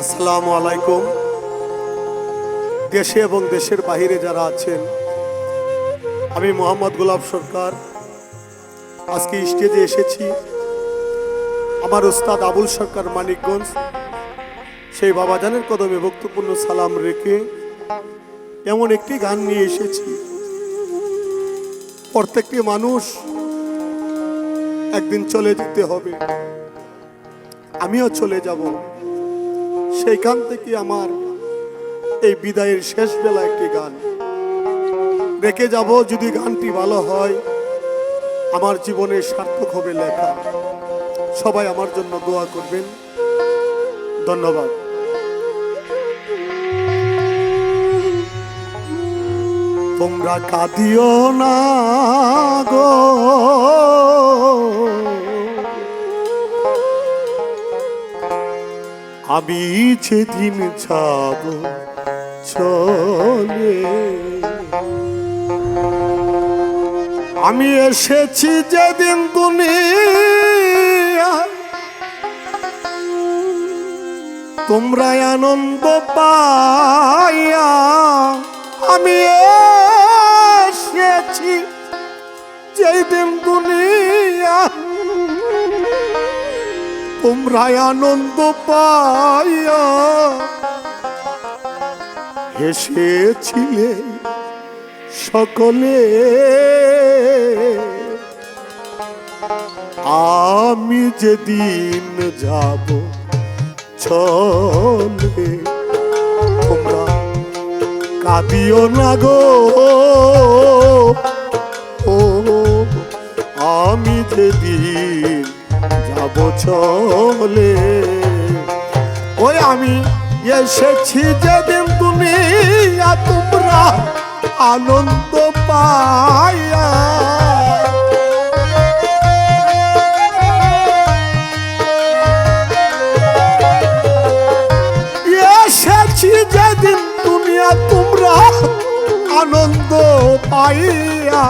আসসালামু আলাইকুম। দেশে এবং দেশের বাইরে যারা আছেন, আমি মোহাম্মদ গোলাপ সরকার। আজকে স্টেজে এসেছি। আমার ওস্তাদ আবুল সরকার মানিকগঞ্জ, সেই বাবাজানের কদমে ভক্তপূর্ণ সালাম রেখে এমন একটি গান নিয়ে এসেছি। প্রত্যেকটি মানুষ একদিন চলে যেতে হবে। আমিও চলে যাব। সেইখান থেকে আমার এই বিদায়ের শেষ বেলা একটি গান। রেখে যাব যদি গানটি ভালো হয়, আমার জীবনে সার্থক হবে লেখা। সবাই আমার জন্য দোয়া করবেন। ধন্যবাদ। তোমরা কাঁদিও না গো। আমি যেদিন যাব, চলে। আমি এসেছি যেদিন দুনিয়া। তোমরা আনন্দ পাইয়া আমি এসেছি যেই দিন দুনিয়া। তোমরা আনন্দ পাইয়া হেসেছিলে সকলে। আমি যেদিন যাব চলে, তোমরা কাঁদিও না গো। ও, আমি যেদিন চলে। ওই আমি এসেছি যেদিন তুমি তোমরা আনন্দ পাইয়া। তোমরা আনন্দ পাইয়া।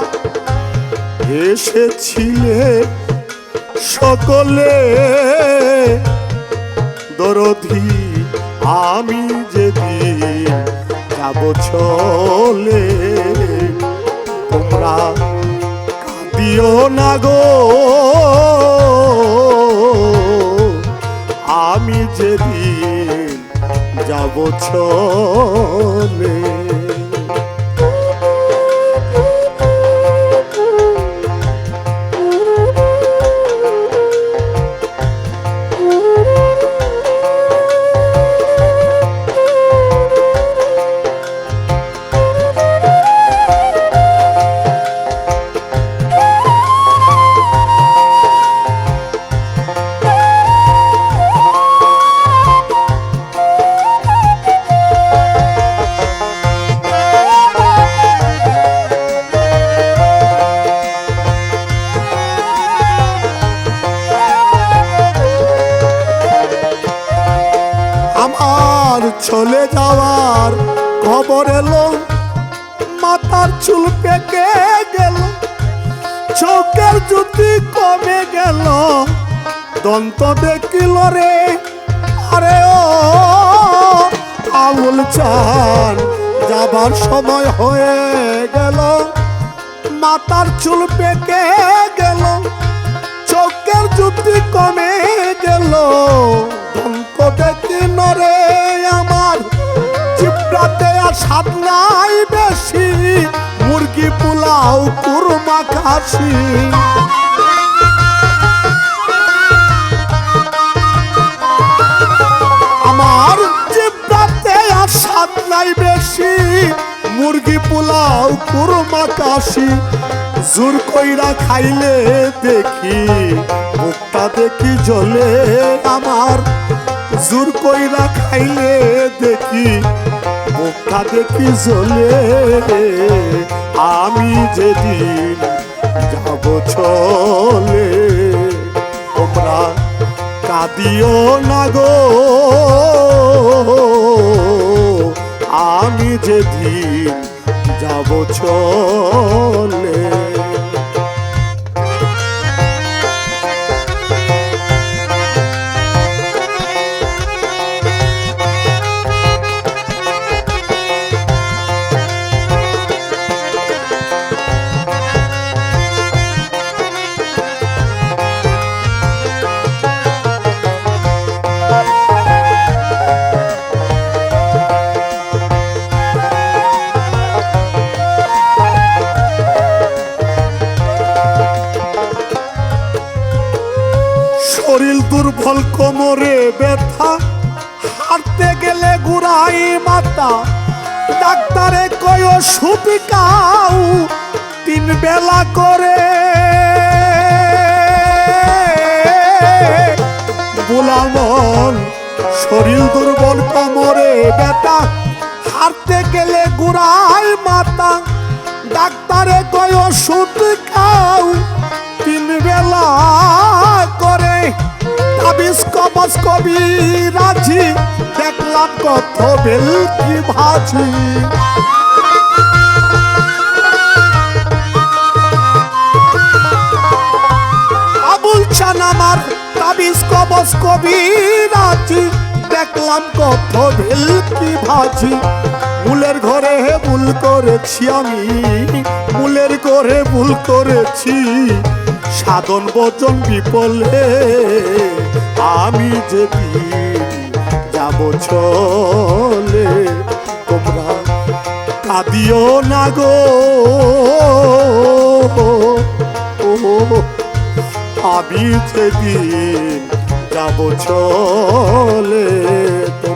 এসেছিলে সকলে দরধি আমি যেদিন যাব চলে তোমরা কাঁদিও না গো। আমি যেদিন যাব চলে। চলে যাওয়ার খবর এলো। মাথার চুল পেকে গেল। চোখের জুতি কমে গেল। দন্ত দেখিল রে। আরে ও, আউল চান, যাবার সময় হয়ে গেল। মাথার চুল পেকে গেল। চোখের জুতি কমে গেল। দন্ত দেখি নরে। স্বাদ নাই বেশি, মুরগি পোলাও, কুরমা খাসি। আমার চিপড়াতে আর স্বাদ বেশি, মুরগি পোলাও, কুরমা কাশি জোর কইরা খাইলে দেখি, মুখটা দেখি জ্বলে আমার। জোর কইরা খাইলে দেখি মুখটা দেখি জ্বলে আমি যেদিন যাব চলে তোমরা কাঁদিও খাও তিন বেলা করে। গোলামন শরীর দুর্বল কোমরে বেটা হারতে গেলে গুড়াই মাতা ডাক্তারে কয় ওষুধ খাও তিন বেলা করে। তাবিজ কবচ কবি রাজি দেখলাম কত বেলকি ভাজি। চান আমার তাবিজ কবচ কবি রাজি দেখলাম কত ভেলকি ভাজি। মূলের ঘরে ভুল করেছি আমি, মূলের ঘরে ভুল করেছি। সাধন বচন বিপলে আমি যেদিন যাব চলে। তোমরা কাঁদিও না গো। ও আমি দিন যাব চলে তোমরা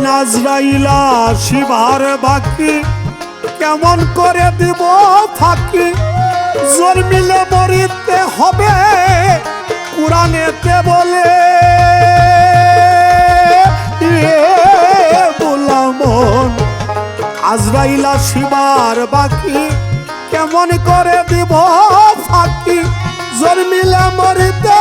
এখন আজরাইলা শিবার বাকি? কেমন করে দিব ফাঁকি? জোর মিলে মরিতে হবে, কোরআনেতে বলে। আজরাইলা শিবার বাকি। কেমন করে দিব ফাঁকি? জোর মিলে মরিতে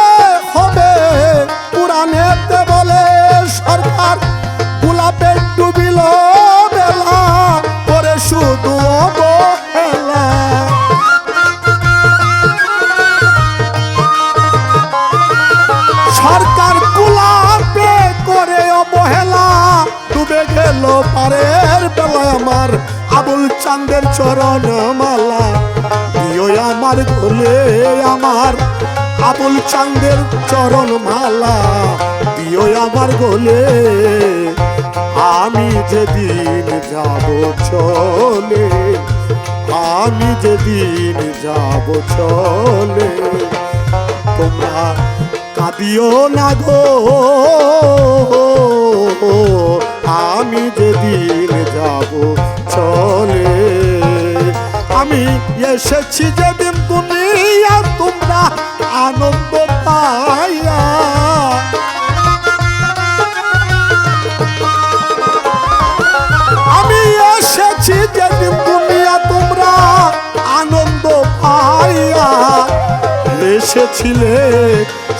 পারের বেলায় আমার আবুল চান্দের চরণ মালা। দিও আমার গোলে আমার আবুল চান্দের চরণ মালা। দিও আমার গোলে আমি যেদিন যাব চলে, আমি যেদিন যাব চলে। তোমরা কাঁদিও না গো। আমি যেদিন যাব, চলে। আমি এসেছি যেদিন দুনিয়া তোমরা আনন্দ পাইয়া। আমি এসেছি যেদিন দুনিয়া তোমরা আনন্দ পাইয়া। এসেছিলে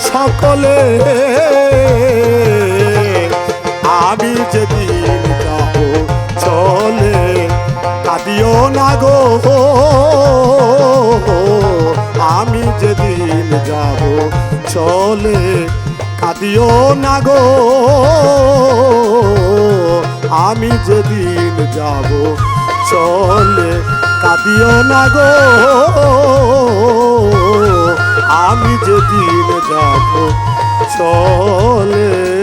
সকলে। আমি যেদিন যাব, চলে কাঁদিও না গো। আমি যেদিন যাব, চলে কাঁদিও না গো। আমি যেদিন যাব, চলে কাঁদিও না গো। আমি যেদিন যাব, চলে